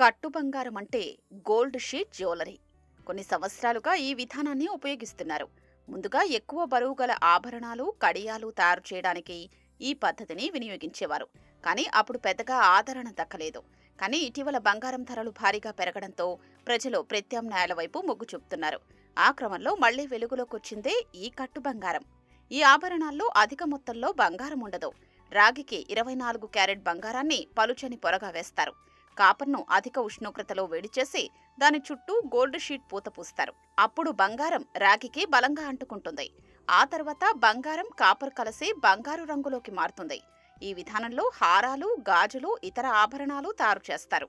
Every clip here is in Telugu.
కట్టు బంగారం అంటే గోల్డ్ షీట్ జ్యువెలరీ. కొన్ని సంవత్సరాలుగా ఈ విధానాన్ని ఉపయోగిస్తున్నారు. ముందుగా ఎక్కువ బరువు గల ఆభరణాలు కడియాలు తయారు చేయడానికి ఈ పద్ధతిని వినియోగించేవారు. కానీ అప్పుడు పెద్దగా ఆదరణ దక్కలేదు. కానీ ఇటీవల బంగారం ధరలు భారీగా పెరగడంతో ప్రజలు ప్రత్యామ్నాయాల వైపు మొగ్గు చూపుతున్నారు. ఆ క్రమంలో మళ్ళీ వెలుగులోకి వచ్చిందే ఈ కట్టు బంగారం. ఈ ఆభరణాల్లో అధిక మొత్తంలో బంగారం ఉండదు. రాగికి ఇరవై నాలుగు క్యారెట్ బంగారాన్ని పలుచని పొరగా వేస్తారు. కాపర్ను అధిక ఉష్ణోగ్రతలో వేడి చేసి దాని చుట్టూ గోల్డ్ షీట్ పూత పూస్తారు. అప్పుడు బంగారం రాగికి బలంగా అంటుకుంటుంది. ఆ తర్వాత బంగారం కాపర్ కలిసి బంగారు రంగులోకి మారుతుంది. ఈ విధానంలో హారాలు గాజులు ఇతర ఆభరణాలు తయారు చేస్తారు.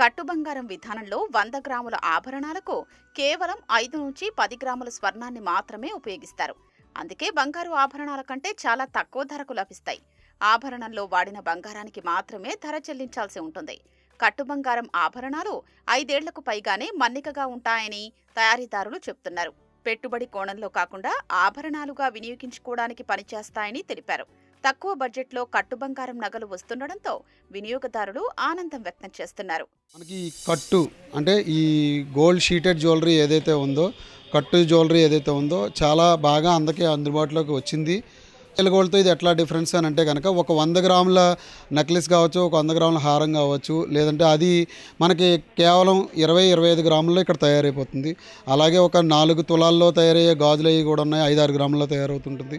కట్టు బంగారం విధానంలో వంద గ్రాముల ఆభరణాలకు కేవలం ఐదు నుంచి పది గ్రాముల స్వర్ణాన్ని మాత్రమే ఉపయోగిస్తారు. అందుకే బంగారు ఆభరణాల కంటే చాలా తక్కువ ధరకు లభిస్తాయి. ఆభరణంలో వాడిన బంగారానికి మాత్రమే ధర చెల్లించాల్సి ఉంటుంది. కట్టు బంగారం ఆభరణాలు ఐదేళ్ళకు పైగానే మన్నికగా ఉంటాయని తయారీదారులు చెప్తున్నారు. పెట్టుబడి కోణంలో కాకుండా ఆభరణాలుగా వినియోగించుకోవడానికి పనిచేస్తాయని తెలిపారు. తక్కువ బడ్జెట్లో కట్టు బంగారం నగలు వస్తుండటంతో వినియోగదారులు ఆనందం వ్యక్తం చేస్తున్నారు. మనకి కట్టు అంటే ఈ గోల్డ్ షీటెడ్ జ్యువెలరీ ఏదైతే ఉందో కట్టు జ్యువెలరీ ఏదైతే ఉందో చాలా బాగా అందరికీ అందుబాటులోకి వచ్చింది. రియల్ గోల్డ్తో ఇది ఎట్లా డిఫరెన్స్ అని అంటే కనుక ఒక వంద గ్రాముల నెక్లెస్ కావచ్చు ఒక వంద గ్రాముల హారం కావచ్చు లేదంటే అది మనకి కేవలం ఇరవై ఇరవై ఐదు గ్రాముల్లో ఇక్కడ తయారైపోతుంది. అలాగే ఒక నాలుగు తులాల్లో తయారయ్యే గాజులు అవి కూడా ఉన్నాయి ఐదు ఆరు గ్రాముల్లో తయారవుతుంటుంది.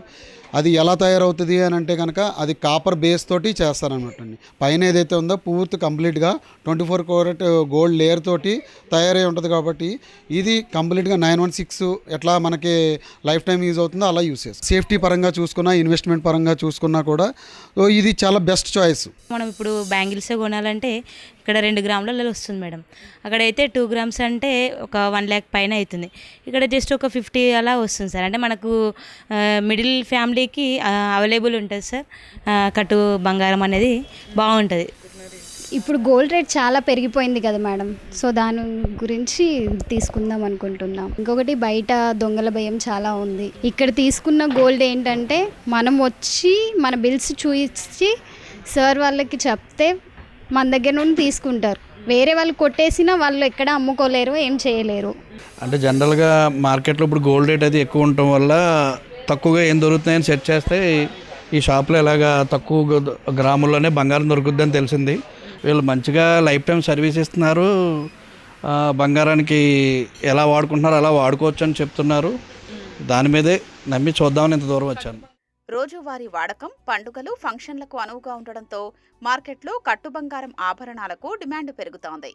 అది ఎలా తయారవుతుంది అని అంటే కనుక అది కాపర్ బేస్ తోటి చేస్తారనమాట అండి పైన ఏదైతే ఉందో పూర్తి కంప్లీట్గా twenty four carat gold layer తోటి తయారై ఉంటుంది కాబట్టి ఇది కంప్లీట్గా నైన్ వన్ సిక్స్ ఎట్లా మనకి లైఫ్ టైం యూజ్ అవుతుందో అలా యూస్ చేస్తాం సేఫ్టీ పరంగా చూసుకున్నా ఇన్వెస్ట్మెంట్ పరంగా చూసుకున్నా కూడా ఇది చాలా బెస్ట్ చాయిస్ మనం ఇప్పుడు బ్యాంగిల్సే కొనాలంటే ఇక్కడ రెండు గ్రాములలో వస్తుంది మేడం. అక్కడైతే టూ గ్రామ్స్ అంటే ఒక వన్ ల్యాక్ పైన అవుతుంది. ఇక్కడ జస్ట్ ఒక ఫిఫ్టీ అలా వస్తుంది సార్. అంటే మనకు మిడిల్ ఫ్యామిలీకి అవైలబుల్ ఉంటుంది సార్. కట్టు బంగారం అనేది బాగుంటుంది. ఇప్పుడు గోల్డ్ రేట్ చాలా పెరిగిపోయింది కదా మేడం. సో దాని గురించి తీసుకుందాం అనుకుంటున్నాం. ఇంకొకటి బయట దొంగల భయం చాలా ఉంది. ఇక్కడ తీసుకున్న గోల్డ్ ఏంటంటే మనం వచ్చి మన బిల్స్ చూపించి సార్ వాళ్ళకి చెప్తే మన దగ్గర నుండి తీసుకుంటారు. వేరే వాళ్ళు కొట్టేసినా వాళ్ళు ఎక్కడ అమ్ముకోలేరు ఏం చేయలేరు. అంటే జనరల్గా మార్కెట్లో ఇప్పుడు గోల్డ్ రేట్ అది ఎక్కువ ఉండటం వల్ల తక్కువగా ఏం దొరుకుతున్నాయని సెర్చ్ చేస్తే ఈ షాప్లో ఇలాగా తక్కువ గ్రాముల్లోనే బంగారం దొరుకుద్దని తెలిసింది. వీళ్ళు మంచిగా లైఫ్ టైం సర్వీస్ ఇస్తున్నారు. బంగారానికి ఎలా వాడుకుంటున్నారో అలా వాడుకోవచ్చు అని చెప్తున్నారు. దాని మీదే నమ్మి చూద్దామని ఇంత దూరం వచ్చాను. రోజువారీ వాడకం పండుగలు ఫంక్షన్లకు అనువుగా ఉండడంతో మార్కెట్లో కట్టు బంగారం ఆభరణాలకు డిమాండ్ పెరుగుతోంది.